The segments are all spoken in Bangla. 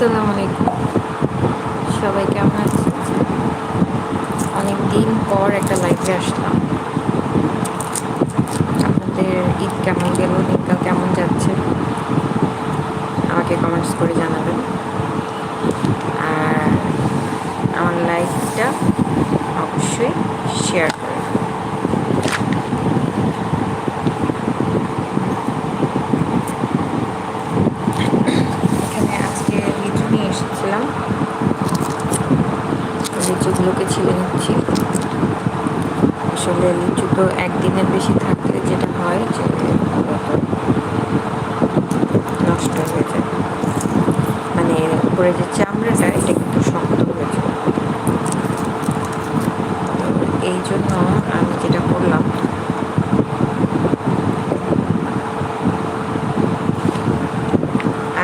আসসালামু আলাইকুম। সবাই কেমন আছে অনেক দিন পর একটা লাইভে আসলাম। আপনাদের ঈদ কেমন গেল, দিনকাল কেমন যাচ্ছে? আমাকে কমেন্টস করে জানাবেন। আর আমার লাইভটা অবশ্যই শেয়ার করবেন এখানে আজকে লিচু নিয়ে এসেছিলাম লিচুগুলোকে ছিলে নিচ্ছি আসলে লিচু তো একদিনের বেশি থাকলে যেটা হয় যে নষ্ট হয়ে যায়। মানে উপরে যে চামড়াটা, এটা কিন্তু শক্ত হয়ে যায়। এই জন্য আমি যেটা করলাম,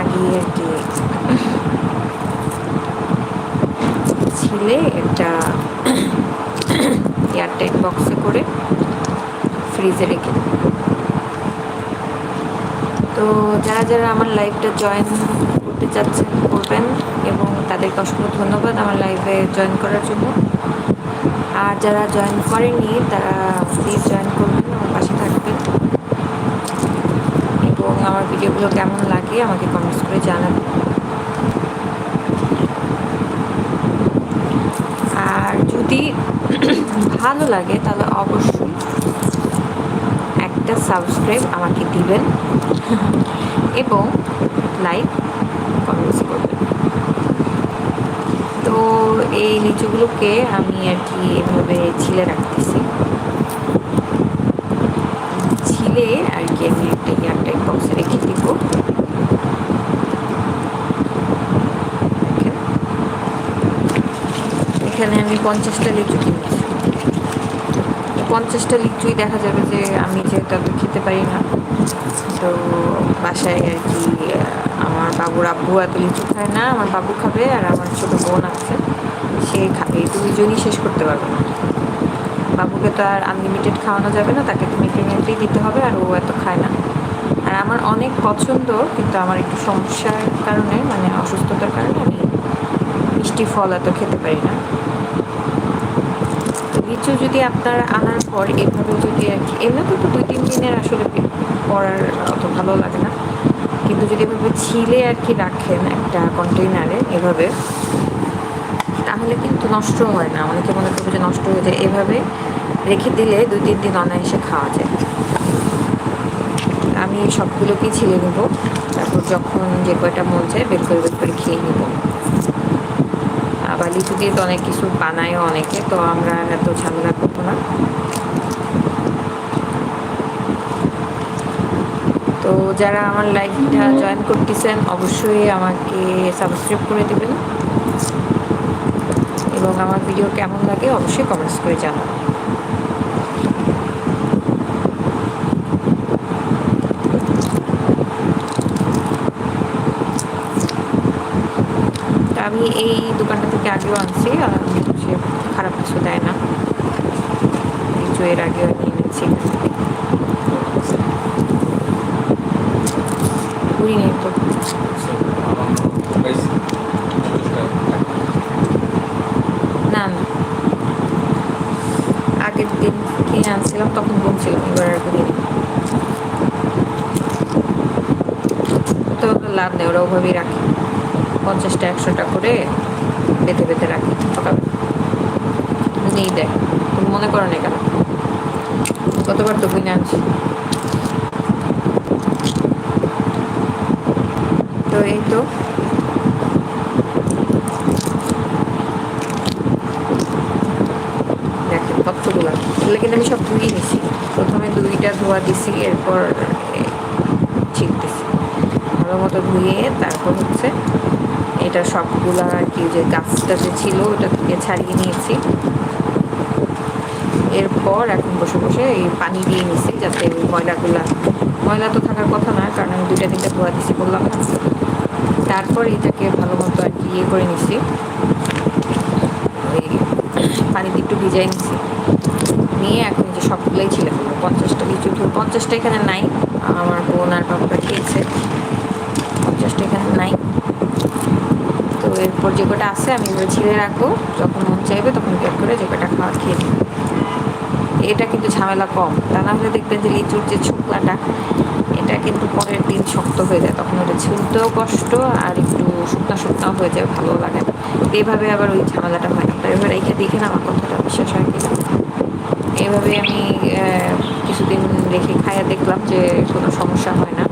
আগে আর কি ছিলে একটা এয়ারটাইট বক্সে করে ফ্রিজে রেখে। তো যারা যারা আমার লাইভটা জয়েন করতে চাচ্ছেন, করবেন এবং তাদেরকে অসংখ্য ধন্যবাদ আমার লাইভে জয়েন করার জন্য। আর যারা জয়েন করেনি তারা প্লিজ জয়েন করবেন আমার পাশে থাকবেন। এবং আমার ভিডিওগুলো কেমন লাগে আমাকে কমেন্টস করে জানাবেন আর যদি ভালো লাগে, তাহলে অবশ্যই একটা সাবস্ক্রাইব আমাকে দিবেন এবং লাইক কমেন্টস করবেন। তো এই লিচুগুলোকে আমি আর কি এভাবে ছিলে রাখতেছি। ছিলে আর কি আমি একটা এয়ারটাইট বক্সে রেখে দিব। এখানে আমি পঞ্চাশটা লিচু কিনেছি। পঞ্চাশটা লিচুই দেখা যাবে যে আমি যেহেতু এত খেতে পারি না, তো বাসায় আর কি, আমার বাবুর আব্বু এত লিচু খায় না, আমার বাবু খাবে আর আমার ছোট বোন আছে, সে খাবে, এই দুইজনই শেষ করতে পারবে না। বাবুকে তো আর আনলিমিটেড খাওয়ানো যাবে না, তাকে তো মিটে দিতে হবে আর ও এত খায় না। আর আমার অনেক পছন্দ, কিন্তু আমার একটু সমস্যার কারণে মানে অসুস্থতার কারণে আমি মিষ্টি ফল এত খেতে পারি না। লিচু যদি আপনার আনার পর এভাবে যদি আর কি, এমনিতে তো দুই তিন দিনের আসলে পড়ার অত ভালো লাগে না। কিন্তু যদি এভাবে ছিলে আর কি রাখেন একটা কন্টেইনারে এভাবে, তাহলে কিন্তু নষ্ট হয় না। অনেকে মনে করবে যে নষ্ট হয়ে যায়। এভাবে রেখে দিলে দুই তিন দিন অনায়াসে খাওয়া যায়। আমি সবগুলোকেই ছিলে নেব। তারপর যখন যে কয়টা মন যায় বের করে বের করে খেয়ে নেব। লিচু দিয়ে তো অনেক কিছু বানায়ও অনেকে তো আমরা এত ঝামেলা করব না। তো যারা আমার লাইভটা জয়েন করতেছেন অবশ্যই আমাকে সাবস্ক্রাইব করে দেবেন। এবং আমার ভিডিও কেমন লাগে অবশ্যই কমেন্টস করে জানাবেন। আমি এই আগেও আনছি, আর সে খারাপ কিছু দেয় না। কিছু এর আগেও নিয়ে তো না না আগের দিন কিনে আনছিলাম, তখন বলছিলাম এবার আর তো তো লাভ নেই, ওরা ওভাবেই রাখি। পঞ্চাশটা, একশোটা করে বেঁধে বেঁধে রাখি, সকালে। নেই দেয়, তুমি মনে করো না কেন? কতবার তো কিনে আনছি। তো এই তো। দেখেন কতগুলো এগুলো কিন্তু আমি সব ধুয়ে নিছি। প্রথমে দুইটা ধোয়া দিছি, এরপর ছিটতেছি। ভালো মতো ধুয়ে তারপর হচ্ছে এটা সবগুলো আর কি যে গাছটা যে ছিল, ওটা থেকে ছাড়িয়ে নিয়েছি। এরপর এখন বসে বসে এই পানি দিয়ে নিছি, যাতে ময়লাগুলা, ময়লা তো থাকার কথা না, কারণ আমি দুইটা তিনটা ধোয়া দিছি বললাম না। তারপর এটাকে ভালো মতো আর কি ইয়ে করে নিছি। পানিতে একটু ভিজাই নিছি। নিয়ে এখন যে সবগুলোই ছিল, পঞ্চাশটা ধর পঞ্চাশটা এখানে নাই, আমার বোন আর বাবা খেয়েছে। পঞ্চাশটা এখানে এরপর যে কটা আছে আমি এগুলো ছিঁড়ে রাখব। যখন মন চাইবে তখন বের করে যে কটা খাওয়া খেয়ে নেব। এটা কিন্তু ঝামেলা কম। তা না হলে দেখবেন যে লিচুর যে ছোকলাটা এটা কিন্তু পরের দিন শক্ত হয়ে যায়। তখন ওটা ছিলতেও কষ্ট আর একটু শুকনা শুকনা হয়ে যায় ভালো লাগে না। এইভাবে আবার ওই ঝামেলাটা হয় তো এবার এইটা দেখে না আমার কথাটা, বিশ্বাস হয় কিনা? এইভাবে আমি কিছুদিন রেখে খাইয়া দেখলাম যে কোনো সমস্যা হয় না।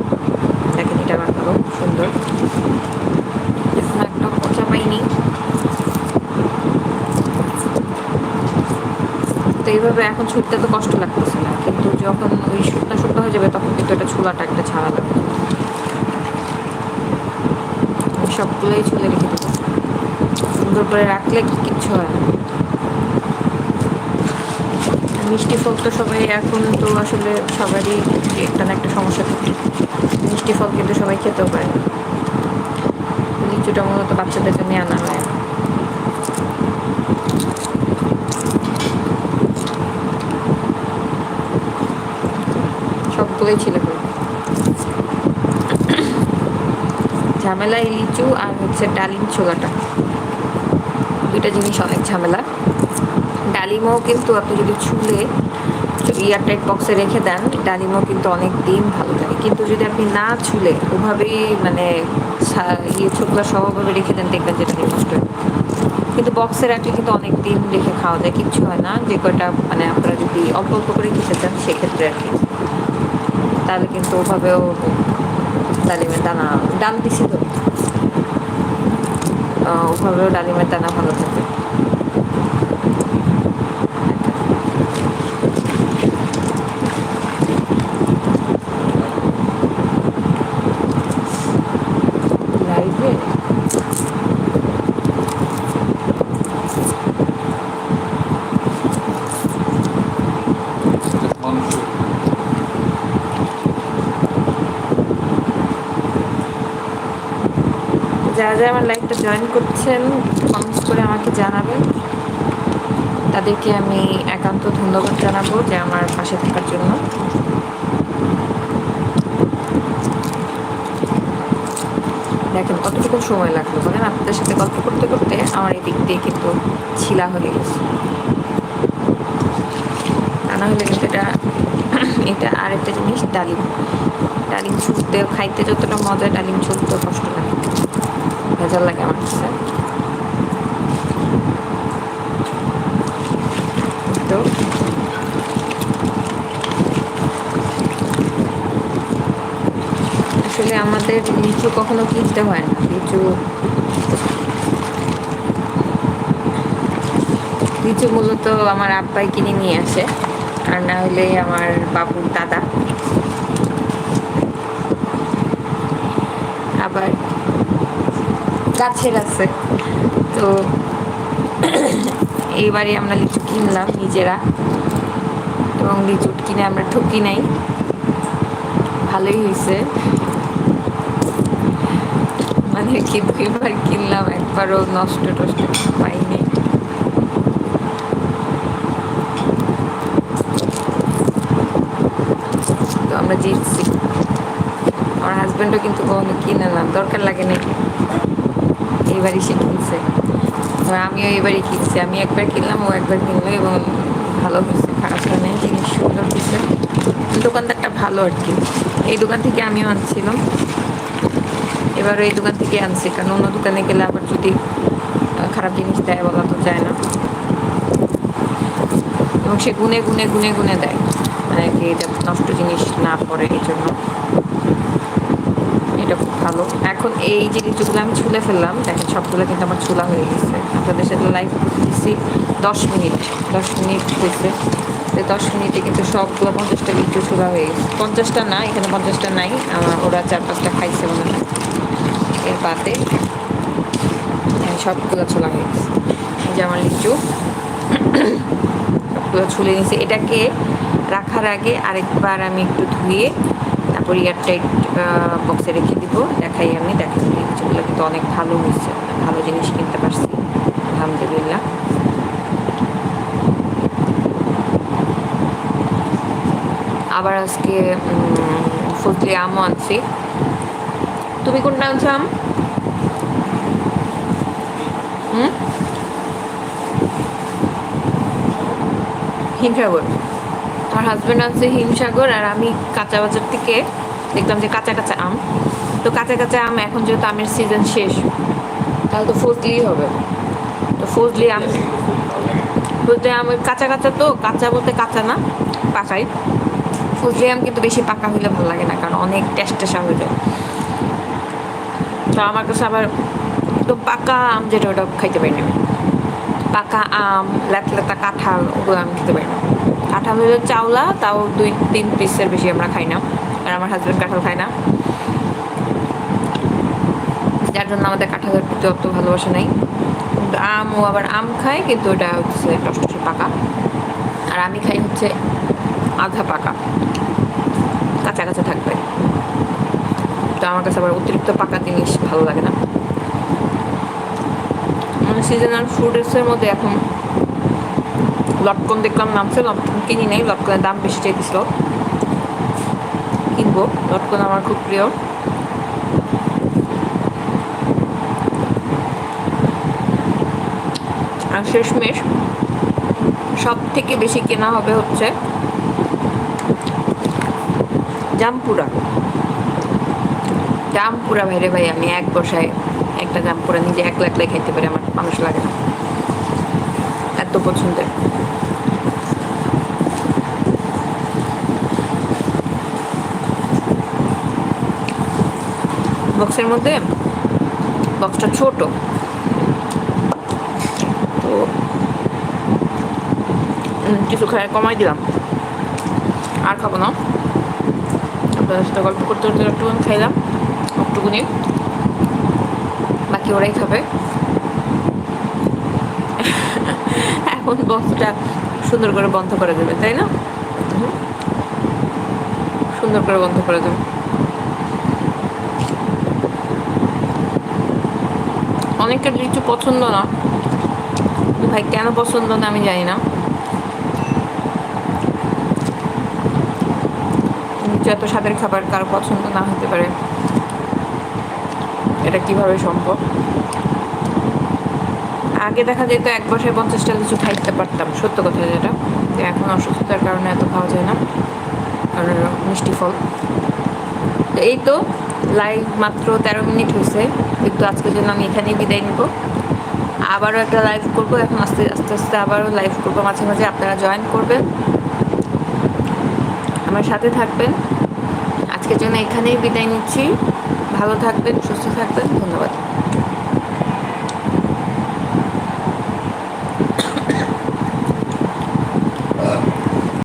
দেখেন এটা আমার ভালো, সুন্দর। পাইনি তো এইভাবে এখন ছুটতে তো কষ্ট লাগতেছে না, কিন্তু যখন ওই শুকনা শুকনো হয়ে যাবে তখন কিন্তু এটা ছোলাটা একটা ছাড়া লাগবে। সবগুলোই ছুলে রেখে দেবো। সুন্দর করে রাখলে কিচ্ছু হয় না। মিষ্টি ফল তো সবাই এখন তো আসলে সবারই একটা না একটা সমস্যা থাকে। মিষ্টি ফল কিন্তু সবাই খেতেও পারে লিচুটা মূলত বাচ্চাদের জন্য আনা হয়। সবগুলোই ছিল ঝামেলা লিচু আর হচ্ছে ডালিম ছোলাটা। দুইটা জিনিস অনেক ঝামেলা। ডালিমও কিন্তু আপনি যদি ছুলে এয়ারটাইট বক্সে রেখে দেন ডালিমও কিন্তু অনেক দিন ভালো থাকে। কিন্তু যদি আপনি না ছুলে, ওভাবেই মানে ইয়ে ছোকলা সহভাবে রেখে দেন, দেখবেন যেটা নষ্ট কিন্তু বক্সে রাখলে কিন্তু অনেক দিন রেখে খাওয়া যায়, কিচ্ছু হয় না। যে কয়টা মানে আপনারা যদি অল্প অল্প করে খেতে চান, সেক্ষেত্রে আর কি। তাহলে কিন্তু ওভাবেও ডালিমের দানা, ডাল দিছি তো। ওভাবেও ডালিমের দানা ভালো থাকে। যারা আমার লাইফটা জয়েন করছেন কমেন্টস করে আমাকে জানাবেন। তাদেরকে আমি একান্ত ধন্যবাদ জানাব যে আমার পাশে থাকার জন্য। দেখেন, কতটুকু সময় লাগল, বলেন, আপনাদের সাথে গল্প করতে করতে আমার এই দিক দিয়ে কিন্তু ছিলা হয়ে গেছে। তা না হলে কিন্তু এটা এটা আরেকটা জিনিস, ডালিম। ডালিম ছুটতে খাইতে যতটা মজা, ডালিম ছুটতেও কষ্ট লাগে। ভেজাল লাগে আমার কাছে। তো আসলে আমাদের লিচু কখনো কিনতে হয় না, লিচু লিচু মূলত আমার আব্বাই কিনে নিয়ে আসে, আর না হলে আমার বাবুর দাদা। আবার গাছের আছে। তো এইবারে আমরা লিচু কিনলাম নিজেরা। এবং লিচু কিনে আমরা ঠকি নাই। ভালোই হয়েছে। মানে কি দুইবার কিনলাম, একবারও নষ্ট টষ্ট পাইনি। তো আমরা জিতছি। আমার হাজব্যান্ডও কিন্তু কখনো কিনে না, দরকার লাগে নাকি এইবারই সে কিনছে। এবার আমিও এবারই কিনছি। আমি একবার কিনলাম, ও একবার কিনলো এবং ভালো হয়েছে, খারাপ হয় জিনিস সুন্দর হয়েছে। দোকানদারটা ভালো আর কি। এই দোকান থেকে আমিও আনছিলাম। এবারও এই দোকান থেকে আনছি। কারণ অন্য দোকানে গেলে আবার যদি খারাপ জিনিস দেয় বলা তো যায় না। এবং সে গুনে গুনে গুনে গুনে দেয়। মানে কি এটা নষ্ট জিনিস না পড়ে এই জন্য ভালো। এখন এই যে লিচুগুলো আমি ছুলে ফেললাম, দেখেন সবগুলো কিন্তু আমার ছুলা হয়ে গেছে। আপনাদের সাথে লাইভ দিচ্ছি দশ মিনিট দশ মিনিট হয়েছে। দশ মিনিটে কিন্তু সবগুলো পঞ্চাশটা লিচু ছুলা হয়ে গেছে। পঞ্চাশটা না, এখানে পঞ্চাশটা নাই। ওরা চার পাঁচটা খাইছে মনে হয়। এর বাদে সবগুলো ছোলা হয়ে গেছে। এই যে আমার লিচু। সবগুলো ছুলে নিয়েছে। এটাকে রাখার আগে আরেকবার আমি একটু ধুয়ে তারপর এয়ারটাইট বক্সে রেখে দিব। দেখাই আমি দেখাই কিছুগুলো কিন্তু অনেক ভালো হয়েছে। ভালো জিনিস কিনতে পারছি। আলহামদুলিল্লাহ। আবার আজকে ফজলি আমও আনছি। তুমি কোনটা আনছো, আম? হুম? আমার হাজব্যান্ড আছে হিমসাগর আর আমি কাঁচা বাজার থেকে দেখলাম যে কাঁচা কাঁচা আম। তো কাঁচা কাঁচা আম এখন যেহেতু আমের সিজন শেষ, তাহলে তো ফজলিই হবে। তো ফজলি আম বলতে আম কাঁচা কাঁচা তো, কাঁচা বলতে কাঁচা না, পাকাই। ফজলি আম কিন্তু বেশি পাকা হইলে ভালো লাগে না, কারণ অনেক টেস্ট টেসা হয়ে যায়। তো আমার কাছে আবার তো পাকা আম যেটা ওটা খাইতে পারি না পাকা আম লেতা লেতা কাঁঠাল, ওগুলো আমি খেতে পারি না কাঁঠাল হলো চাওলা, তাও দুই, তিন পিসের বেশি আমরা খাই না। আর আমার হাজব্যান্ড কাঁঠাল খায় না। যার জন্য আমাদের কাঁঠালের প্রতি অত ভালোবাসা নেই। আম ও আবার আম খায়, কিন্তু ওটা হচ্ছে টসটসে পাকা। আর আমি খাই হচ্ছে আধা পাকা। কাঁচা কাঁচা থাকবে। তো আমার কাছে আবার অতিরিক্ত পাকা জিনিস ভালো লাগে না। সিজনাল ফ্রুটসের মধ্যে এখন লটকন দেখলাম নামছে লটকন কিনি নাই লটকনের দাম বেশি চাইছিল কিনবো লটকন আমার খুব প্রিয়। আর শেষমেশ সব থেকে বেশি কেনা হবে হচ্ছে জামপুরা। জামপুরা ভাইরে ভাই, আমি এক বসায় একটা জামপুরা নিজে একলা একলাই খাইতে পারি, আমার মানুষ লাগে না। এত পছন্দের। বক্সের মধ্যে বক্সটা ছোট। তো কিছু খায়, কমাই দিলাম। আর খাব না। আপনাদের সাথে গল্প করতে করতে একটুখানি খাইলাম, একটুকুনি। বাকি ওরাই খাবে। এখন বক্সটা সুন্দর করে বন্ধ করে দেবে, তাই না? সুন্দর করে বন্ধ করে দেবে। অনেকের লিচু পছন্দ না। ভাই কেন পছন্দ না আমি জানি না। লিচু এত স্বাদের খাবার কারও পছন্দ না হতে পারে। এটা কীভাবে সম্ভব? আগে দেখা যেত এক বছরে পঞ্চাশটা লিচু খাইতে পারতাম, সত্য কথা যেটা। এখন অসুস্থতার কারণে এত খাওয়া যায় না, কারণ মিষ্টি ফল। এই তো লাইভ মাত্র তেরো মিনিট হয়েছে। কিন্তু আজকের জন্য আমি এখানেই বিদায় নিব। আবারও একটা লাইভ করব। এখন আস্তে আস্তে আস্তে আবারও লাইভ করব। মাঝে মাঝে আপনারা জয়েন করবেন। আমার সাথে থাকবেন। আজকের জন্য এখানেই বিদায় নিচ্ছি। ভালো থাকবেন, সুস্থ থাকবেন। ধন্যবাদ।